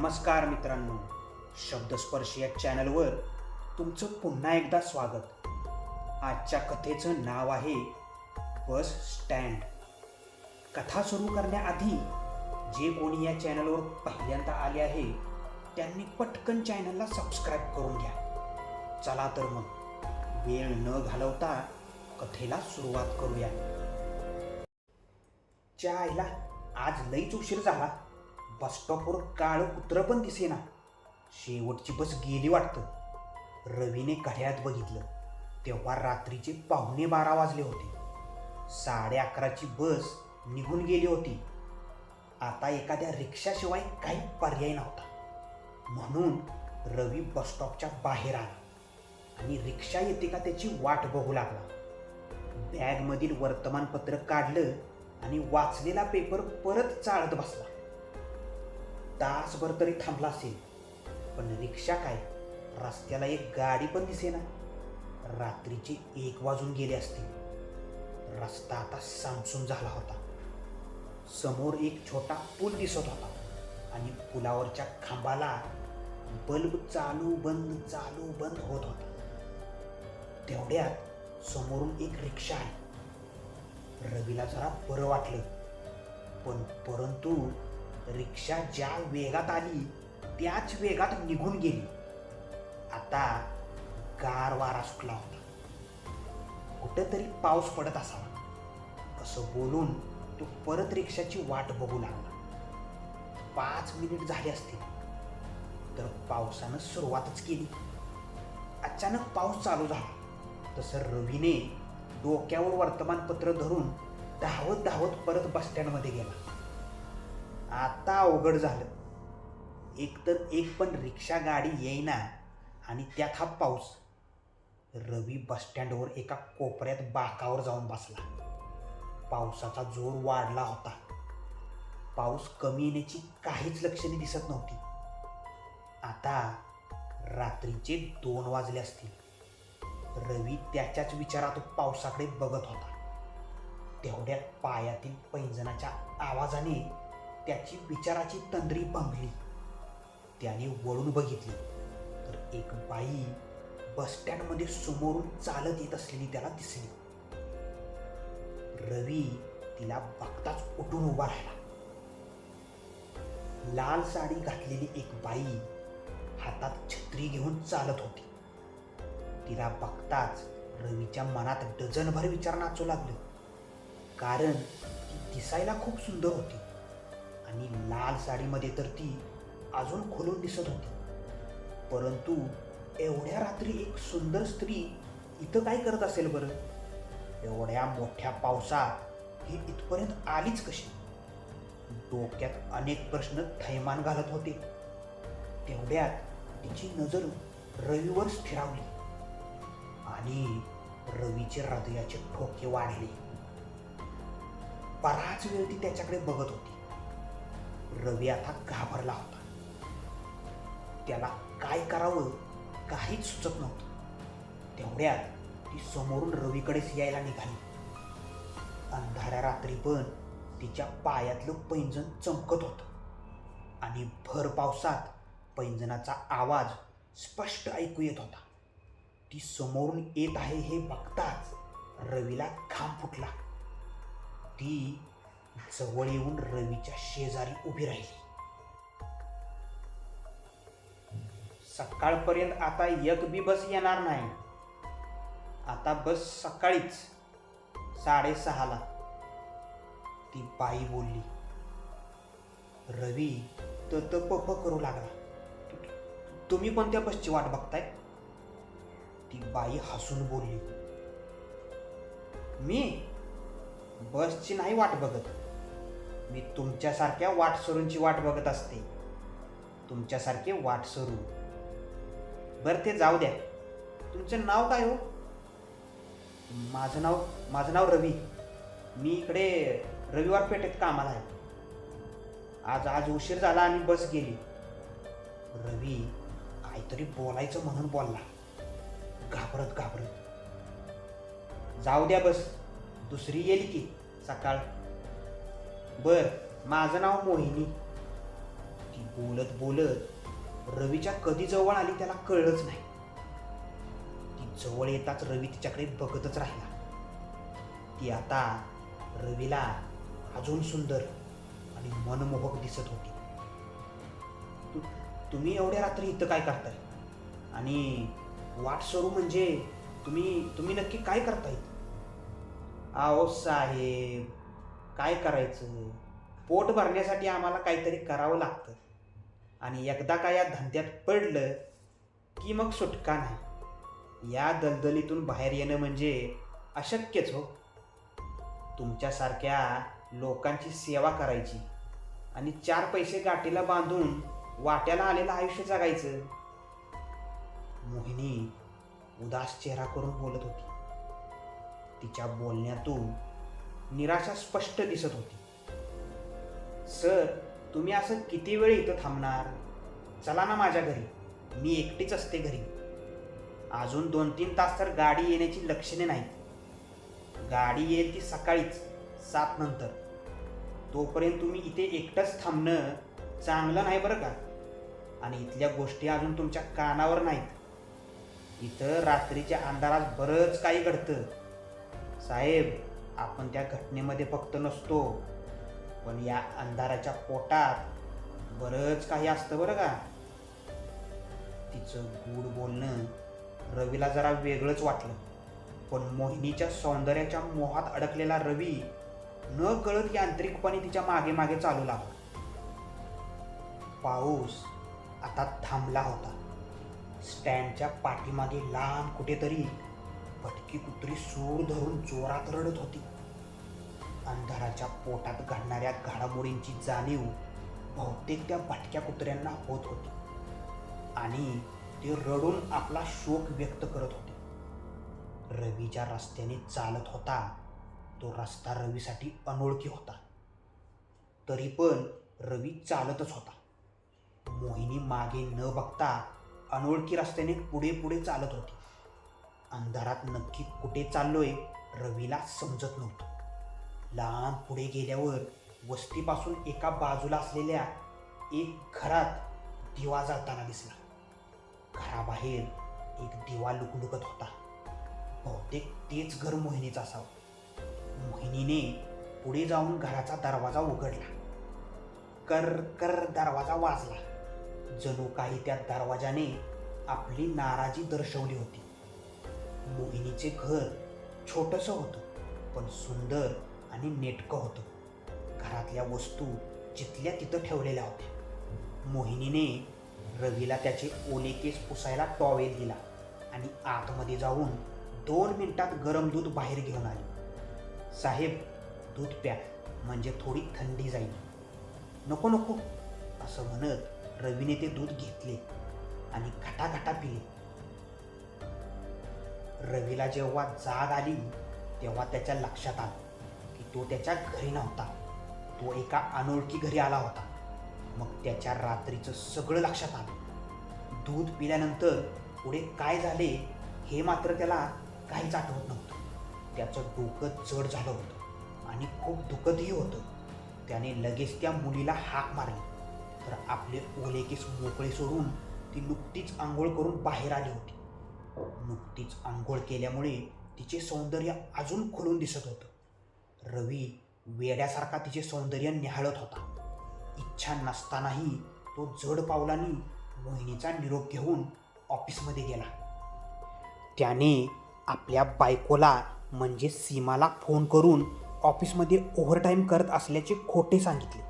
नमस्कार मित्रांनो. शब्दस्पर्श या चॅनलवर तुमचं पुन्हा एकदा स्वागत. आजच्या कथेचं नाव आहे बस स्टँड. कथा सुरू करण्याआधी जे कोणी या चॅनलवर पहिल्यांदा आले आहे त्यांनी पटकन चॅनलला सबस्क्राईब करून घ्या. चला तर मग वेळ न घालवता कथेला सुरुवात करूया. च्या आईला आज लईच उशीर झाला. बस स्टॉपवर काळं कुत्रं पण दिसेना. शेवटची बस गेली वाटतं. रवीने घड्यात बघितलं. तेव्हा रात्रीचे पाहुणे बारा वाजले होते. साडे अकराची बस निघून गेली होती. आता एखाद्या रिक्षाशिवाय काही पर्याय नव्हता. म्हणून रवी बस स्टॉपच्या बाहेर आला. आणि रिक्षा येते का त्याची वाट बघू लागला. बॅगमधील वर्तमानपत्र काढलं आणि वाचलेला पेपर परत चाळत बसला. तासभर तरी थांबला असेल. पण रिक्षा काय? रस्त्याला एक गाडी पण दिसेना. रात्रीचे एक वाजून गेले असतील. रस्ता आता सामसूम झाला होता. समोर एक छोटा पूल दिसत होता आणि पुलावरच्या खांबाला बल्ब चालू बंद चालू बंद होत होता. तेवढ्यात समोरून एक रिक्षा आहे रवीला जरा बरं वाटलं. पण परंतु रिक्षा ज्या वेगात आली त्याच वेगात निघून गेली. आता गार वारा सुटला होता. कुठंतरी पाऊस पडत असावा. असं बोलून तो परत रिक्षाची वाट बघू लागला. पाच मिनिट झाले असतील तर पावसानं सुरुवातच केली. अचानक पाऊस चालू झाला. तसं रवीने डोक्यावर वर्तमानपत्र धरून धावत धावत परत बस स्टँडमध्ये गेला. आता अवघड झालं. एकतर एक पण रिक्षा गाडी येईना आणि त्यात हा पाऊस. रवी बसस्टँडवर एका कोपऱ्यात बाकावर जाऊन बसला. पावसाचा जोर वाढला होता. पाऊस कमी येण्याची काहीच लक्षणे दिसत नव्हती. आता रात्रीचे दोन वाजले असतील. रवी त्याच्याच विचारात पावसाकडे बघत होता. तेवढ्यात पायातील पैंजणाच्या आवाजाने त्याची विचाराची तंद्री भंगली त्याने वळून बघितली. तर एक बाई बसस्टँडमध्ये समोरून चालत येत असलेली त्याला दिसली. रवी तिला बघताच उठून उभा राहिला. लाल साडी घातलेली एक बाई हातात छत्री घेऊन चालत होती. तिला बघताच रवीच्या मनात डझनभर विचार नाचू लागलं. कारण ती दिसायला खूप सुंदर होती. आणि लाल साडीमध्ये तर ती अजून खोलून दिसत होती. परंतु एवढ्या रात्री एक सुंदर स्त्री इथं काय करत असेल बरं? एवढ्या मोठ्या पावसात ही इथपर्यंत आलीच कशी? डोक्यात अनेक प्रश्न थैमान घालत होते. तेवढ्यात तिची नजर रवीवर स्थिरावली. आणि रवीचे हृदयाचे ठोके वाढले. बराच वेळ ती त्याच्याकडे बघत होती. रवी आता घाबरला होता. त्याला काय करावं काहीच सुचत नव्हतं. तेवढ्यात ती समोरून रवीकडेच यायला निघाली. अंधाऱ्या रात्री पण तिच्या पायातलं पैंजण चमकत होतं. आणि भर पावसात पैंजणाचा आवाज स्पष्ट ऐकू येत होता. ती समोरून येत आहे हे बघताच रवीला घाम फुटला. ती जवळ येऊन रवीच्या शेजारी उभी राहिली. सकाळपर्यंत आता एक बी बस येणार नाही. आता बस सकाळीच साडेसहाला. ती बाई बोलली रवी त पप करू लागला. तुम्ही कोणत्या बसची वाट बघताय? ती बाई हसून बोलली मी? बसची नाही वाट बघत. मी तुमच्यासारख्या वाटसरूंची वाट बघत असते. तुमच्यासारखे वाटसरू. बरं ते जाऊ द्या. तुमचं नाव काय हो? माझं नाव माझं नाव रवी. मी इकडे रविवार पेठेत कामाला आहे. आज आज उशीर झाला आणि बस गेली. रवी काहीतरी बोलायचं म्हणून बोलला. घाबरत घाबरत. जाऊ द्या बस. दुसरी येईल की सकाळ. बर माझं नाव मोहिनी. ती बोलत बोलत रवीच्या कधी जवळ आली त्याला कळलंच नाही. ती जवळ येताच रवी तिच्याकडे बघतच राहिला. ती आता रवीला अजून सुंदर आणि मनमोहक दिसत होती. तु- तुम्ही एवढ्या रात्री इथं काय करताय? आणि वाट सरू म्हणजे तुम्ही तुम्ही नक्की काय करताय? आहो साहेब काय करायचं? पोट भरण्यासाठी आम्हाला काहीतरी करावं लागतं. आणि एकदा का या धंद्यात पडलं की मग सुटका नाही. या दलदलीतून बाहेर येणं म्हणजे अशक्यच हो. तुमच्यासारख्या लोकांची सेवा करायची आणि चार पैसे गाठीला बांधून वाट्याला आलेलं आयुष्य जगायचं. मोहिनी उदास चेहरा करून बोलत होती. तिच्या बोलण्यातून निराशा स्पष्ट दिसत होती. सर तुम्ही असं किती वेळ इथं थांबणार? चला ना माझ्या घरी. मी एकटीच असते घरी. अजून दोन तीन तास तर गाडी येण्याची लक्षणे नाहीत. गाडी येईल ती सकाळीच सात नंतर. तोपर्यंत तुम्ही इथे एकटंच थांबणं चांगलं नाही बरं का? आणि इथल्या गोष्टी अजून तुमच्या कानावर नाहीत. इथं रात्रीच्या अंधारात बरंच काही घडतं. साहेब आपण त्या घटनेमध्ये फक्त नसतो पण या अंधाराच्या पोटात बरंच काही असतं बरं का. तिचं गूढ बोलणं रवीला जरा वेगळंच वाटलं पण मोहिनीच्या सौंदर्याच्या मोहात अडकलेला रवी न कळत यांत्रिकपणे तिच्यामागे मागे चालू लागला. पाऊस आता थांबला होता. स्टँडच्या पाठीमागे लांब कुठेतरी भटकी कुत्री सूर धरून जोरात रडत होती. अंधाराच्या पोटात घडणाऱ्या घडामोडींची जाणीव बहुतेक त्या भटक्या कुत्र्यांना होत होती. आणि ते रडून आपला शोक व्यक्त करत होते. रवी ज्या रस्त्याने चालत होता तो रस्ता रवीसाठी अनोळखी होता. तरी पण रवी चालतच होता. मोहिनी मागे न बघता अनोळखी रस्त्याने पुढे पुढे चालत होती. अंधारात नक्की कुठे चाललोय रवीला समजत नव्हतं. लांब पुढे गेल्यावर वस्तीपासून एका बाजूला असलेल्या एक घरात दिवा जाताना दिसला. घराबाहेर एक दिवा लुकलुकत होता. बहुतेक तेच घर मोहिनीचं असावं. मोहिनीने पुढे जाऊन घराचा दरवाजा उघडला. कर कर दरवाजा वाजला. जणू काही त्या दरवाजाने आपली नाराजी दर्शवली होती. मोहिनीचे घर छोटंसं होतं पण सुंदर आणि नेटकं होतं. घरातल्या वस्तू जिथल्या तिथं ठेवलेल्या होत्या. मोहिनीने रवीला त्याचे ओले केस पुसायला टॉवेल दिला आणि आतमध्ये जाऊन दोन मिनिटात गरम दूध बाहेर घेऊन आली. साहेब दूध प्या म्हणजे थोडी थंडी जाईल. नको नको असं म्हणत रवीने ते दूध घेतले आणि घटाघटा पिले. रवीला जेव्हा जाग आली तेव्हा त्याच्या लक्षात आलं. तो त्याच्या घरी नव्हता. तो एका अनोळखी घरी आला होता. मग त्याच्या रात्रीचं सगळं लक्षात आलं. दूध पिल्यानंतर पुढे काय झाले हे मात्र त्याला काहीच आठवत नव्हतं. त्याचं डोकं जड झालं होतं आणि खूप दुखतही होतं. त्याने लगेच त्या मुलीला हाक मारली. तर आपले ओलेकेस मोकळे सोडून ती नुकतीच आंघोळ करून बाहेर आली होती. नुकतीच आंघोळ केल्यामुळे तिचे सौंदर्य अजून खुलून दिसत होतं. रवी वेड्यासारखा तिचे सौंदर्य निहाळत होता. इच्छा नसतानाही तो जड पावलांनी मोहिनीचा निरोप घेऊन ऑफिसमध्ये गेला. त्याने आपल्या बायकोला म्हणजे सीमाला फोन करून ऑफिसमध्ये ओव्हरटाईम करत असल्याचे खोटे सांगितले.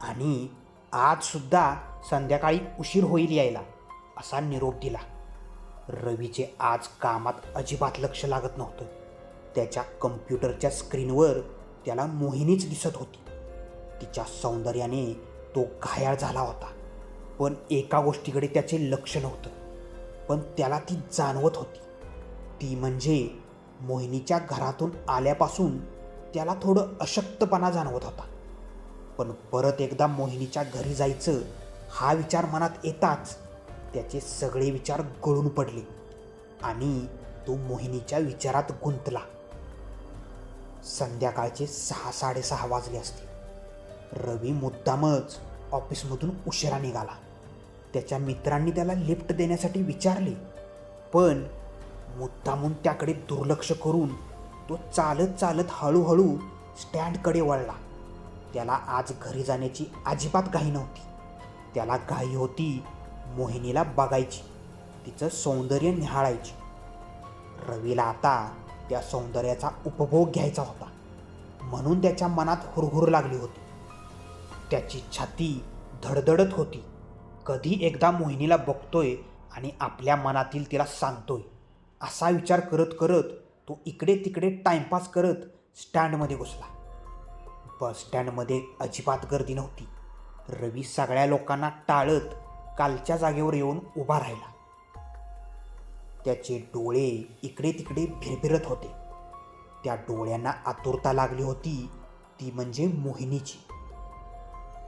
आणि आजसुद्धा संध्याकाळी उशीर होईल यायला असा निरोप दिला. रवीचे आज कामात अजिबात लक्ष लागत नव्हतं. त्याच्या कम्प्युटरच्या स्क्रीनवर त्याला मोहिनीच दिसत होती. तिच्या सौंदर्याने तो घायाळ झाला होता. पण एका गोष्टीकडे त्याचे लक्ष नव्हतं. पण त्याला ती जाणवत होती. ती म्हणजे मोहिनीच्या घरातून आल्यापासून त्याला थोडं अशक्तपणा जाणवत होता. पण परत एकदा मोहिनीच्या घरी जायचं हा विचार मनात येताच त्याचे सगळे विचार गळून पडले आणि तो मोहिनीच्या विचारात गुंतला. संध्याकाळचे सहा साडेसहा वाजले असतील रवी मुद्दामच ऑफिसमधून उशिरा निघाला. त्याच्या मित्रांनी त्याला लिफ्ट देण्यासाठी विचारले. पण मुद्दामून त्याकडे दुर्लक्ष करून तो चालत चालत हळूहळू स्टँडकडे वळला. त्याला आज घरी जाण्याची अजिबात घाई नव्हती. त्याला घाई होती मोहिनीला बघायची तिचं सौंदर्य निहाळायची. रवीला आता त्या सौंदर्याचा उपभोग घ्यायचा होता. म्हणून त्याच्या मनात हुरहुर लागली होती. त्याची छाती धडधडत होती. कधी एकदा मोहिनीला बघतोय आणि आपल्या मनातील तिला सांगतोय. असा विचार करत करत तो इकडे तिकडे टाइमपास करत स्टँडमध्ये घुसला. बस स्टँडमध्ये अजिबात गर्दी नव्हती. रवी सगळ्या लोकांना टाळत कालच्या जागेवर येऊन उभा राहिला. त्याचे डोळे इकडे तिकडे भिरभिरत होते. त्या डोळ्यांना आतुरता लागली होती ती म्हणजे मोहिनीची.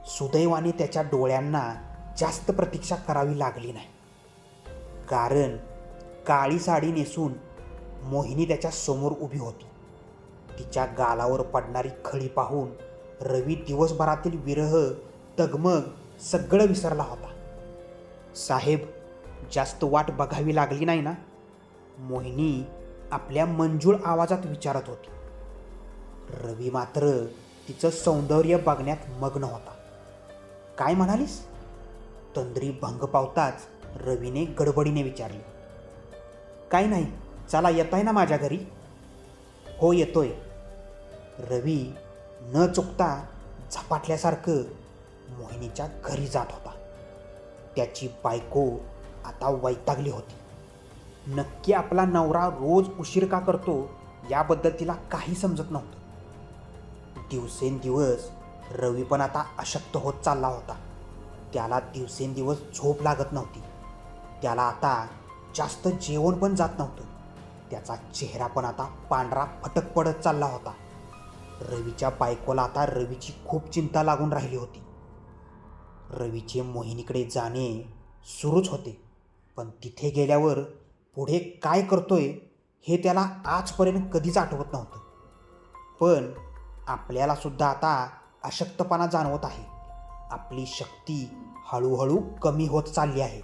सुदैवाने त्याच्या डोळ्यांना जास्त प्रतीक्षा करावी लागली नाही. कारण काळी साडी नेसून मोहिनी त्याच्यासमोर उभी होती. तिच्या गालावर पडणारी खळी पाहून रवी दिवसभरातील विरह तगमग सगळं विसरला होता. साहेब जास्त वाट बघावी लागली नाही ना? मोहिनी आपल्या मंजूळ आवाजात विचारत होती. रवी मात्र तिचं सौंदर्य बघण्यात मग्न होता. काय म्हणालीस? तंद्री भंग पावताच रवीने गडबडीने विचारले. काय नाही चला येताय ना माझ्या घरी? हो येतोय. रवी न चुकता झपाटल्यासारखं मोहिनीच्या घरी जात होता. त्याची बायको आता वैतागली होती. नक्की आपला नवरा रोज उशीर का करतो याबद्दल तिला काही समजत नव्हतं. दिवसेंदिवस रवी पण आता अशक्त होत चालला होता. त्याला दिवसेंदिवस झोप लागत नव्हती. त्याला आता जास्त जेवण पण जात नव्हतं. त्याचा चेहरा पण आता पांढरा फटक पडत चालला होता. रवीच्या बायकोला आता रवीची खूप चिंता लागून राहिली होती. रवीचे मोहिनीकडे जाणे सुरूच होते. पण तिथे गेल्यावर पुढे काय करतोय हे त्याला आजपर्यंत कधीच आठवत नव्हतं. पण आपल्याला सुद्धा आता अशक्तपणा जाणवत आहे. आपली शक्ती हळूहळू कमी होत चालली आहे.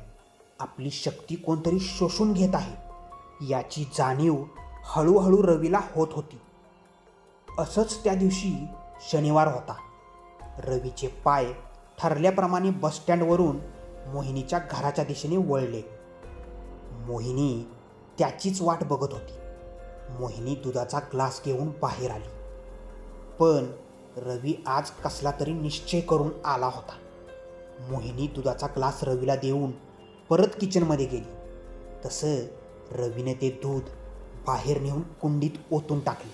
आपली शक्ती कोणतरी शोषून घेत आहे. याची जाणीव हळूहळू रवीला होत होती. असंच त्या दिवशी शनिवार होता. रवीचे पाय ठरल्याप्रमाणे बसस्टँडवरून मोहिनीच्या घराच्या दिशेने वळले. मोहिनी त्याचीच वाट बघत होती. मोहिनी दुधाचा ग्लास घेऊन बाहेर आली. पण रवी आज कसला तरी निश्चय करून आला होता. मोहिनी दुधाचा ग्लास रवीला देऊन परत किचनमध्ये गेली. तसं रवीने ते दूध बाहेर नेऊन कुंडीत ओतून टाकले.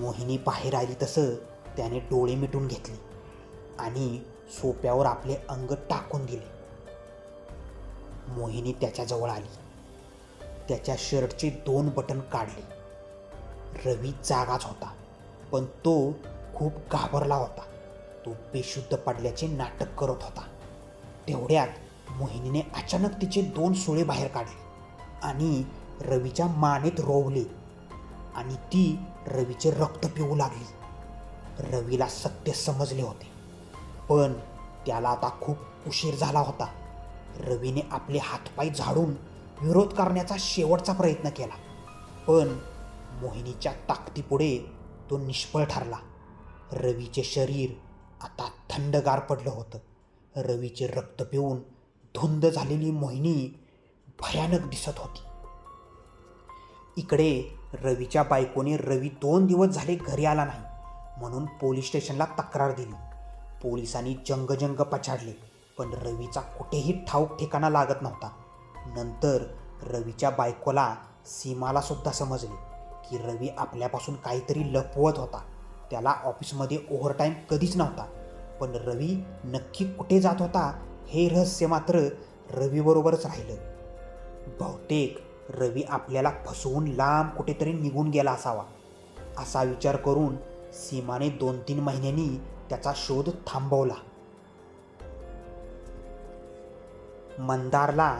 मोहिनी बाहेर आली तसं त्याने डोळे मिटून घेतले आणि सोप्यावर आपले अंग टाकून दिले. मोहिनी त्याच्याजवळ आली. त्याच्या शर्टचे दोन बटन काढले. रवी जागाच होता पण तो खूप घाबरला होता. तो बेशुद्ध पडल्याचे नाटक करत होता. तेवढ्यात मोहिनीने अचानक तिचे दोन सुळे बाहेर काढले आणि रवीच्या मानेत रोवले आणि ती रवीचे रक्त पिऊ लागली. रवीला सत्य समजले होते पण त्याला आता खूप उशीर झाला होता. रवीने आपले हातपाय झाडून विरोध करण्याचा शेवटचा प्रयत्न केला. पण मोहिनीच्या ताकदीपुढे तो निष्फळ ठरला. रवीचे शरीर आता थंडगार पडलं होतं. रवीचे रक्त पिऊन धुंद झालेली मोहिनी भयानक दिसत होती. इकडे रवीच्या बायकोने रवी दोन दिवस झाले घरी आला नाही म्हणून पोलीस स्टेशनला तक्रार दिली. पोलिसांनी जंगजंग पछाडले. पण रवीचा कुठेही ठाऊक ठिकाणा लागत नव्हता. नंतर रवीच्या बायकोला सीमाला सुद्धा समजले की रवी आपल्यापासून काहीतरी लपवत होता. त्याला ऑफिसमध्ये ओव्हरटाईम कधीच नव्हता. पण रवी नक्की कुठे जात होता हे रहस्य मात्र रवीबरोबरच राहिलं. बहुतेक रवी आपल्याला फसवून लांब कुठेतरी निघून गेला असावा. असा विचार करून सीमाने दोन तीन महिन्यांनी त्याचा शोध थांबवला. मंदारला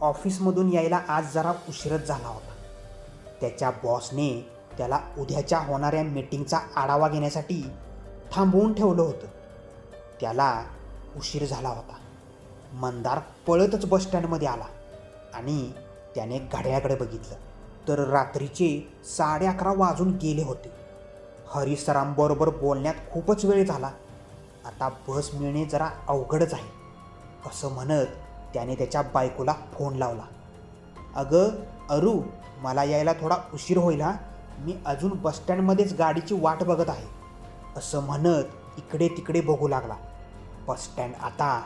ऑफिसमधून यायला आज जरा उशीरच झाला होता. त्याच्या बॉसने त्याला उद्याच्या होणाऱ्या मीटिंगचा आढावा घेण्यासाठी थांबवून ठेवलं होतं. त्याला उशीर झाला होता. मंदार पळतच बस स्टँडमध्ये आला आणि त्याने घड्याळाकडे बघितलं. तर रात्रीचे साडे अकरा वाजून गेले होते. हरिसरांबरोबर बोलण्यात खूपच वेळ झाला. आता बस मिळणे जरा अवघडच आहे. असं म्हणत त्याने त्याच्या बायकोला फोन लावला. अगं अरू मला यायला थोडा उशीर होईल हा. मी अजून बसस्टँडमध्येच गाडीची वाट बघत आहे असं म्हणत इकडे तिकडे बघू लागला. बसस्टँड आता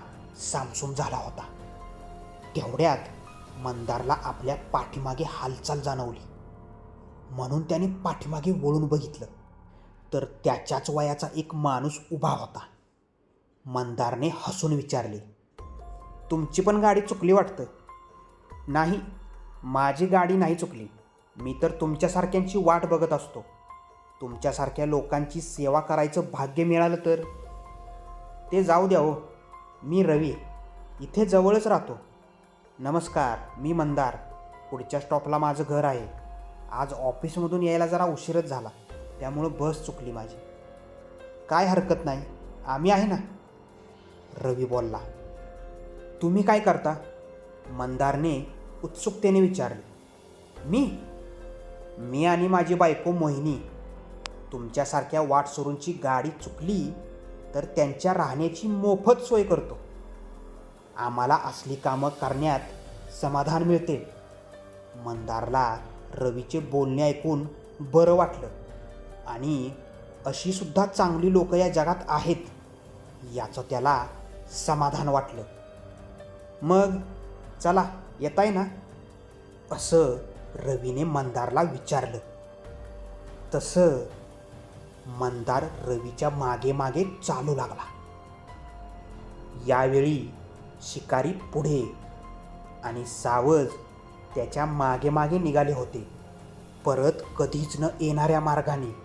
सामसूम झाला होता. तेवढ्यात मंदारला आपल्या पाठीमागे हालचाल जाणवली. म्हणून त्याने पाठीमागे वळून बघितलं. तर त्याच्याच वयाचा एक माणूस उभा होता. मंदारने हसून विचारले तुमची पण गाडी चुकली वाटतं. नाही माझी गाडी नाही चुकली. मी तर तुमच्यासारख्यांची वाट बघत असतो. तुमच्यासारख्या लोकांची सेवा करायचं भाग्य मिळालं तर? ते जाऊ द्या हो. मी रवी. इथे जवळच राहतो. नमस्कार मी मंदार. पुढच्या स्टॉपला माझं घर आहे. आज ऑफिसमधून यायला जरा उशीरच झाला. त्यामुळं बस चुकली माझी. काय हरकत नाही. आम्ही आहे ना? रवी बोलला. तुम्ही काय करता? मंदारने उत्सुकतेने विचारले. मी? मी आणि माझी बायको मोहिनी. तुमच्यासारख्या वाट सोडूनची गाडी चुकली तर त्यांच्या राहण्याची मोफत सोय करतो. आम्हाला असली कामं करण्यात समाधान मिळते. मंदारला रवीचे बोलणे ऐकून बरं वाटलं. आणि अशीसुद्धा चांगली लोक या जगात आहेत याचं त्याला समाधान वाटलं. मग चला येताय ना? असं रवीने मंदारला विचारलं. तसं मंदार रवीच्या मागे मागे चालू लागला. यावेळी शिकारी पुढे आणि सावज त्याच्यामागे मागे निघाले होते. परत कधीच न येणाऱ्या मार्गाने.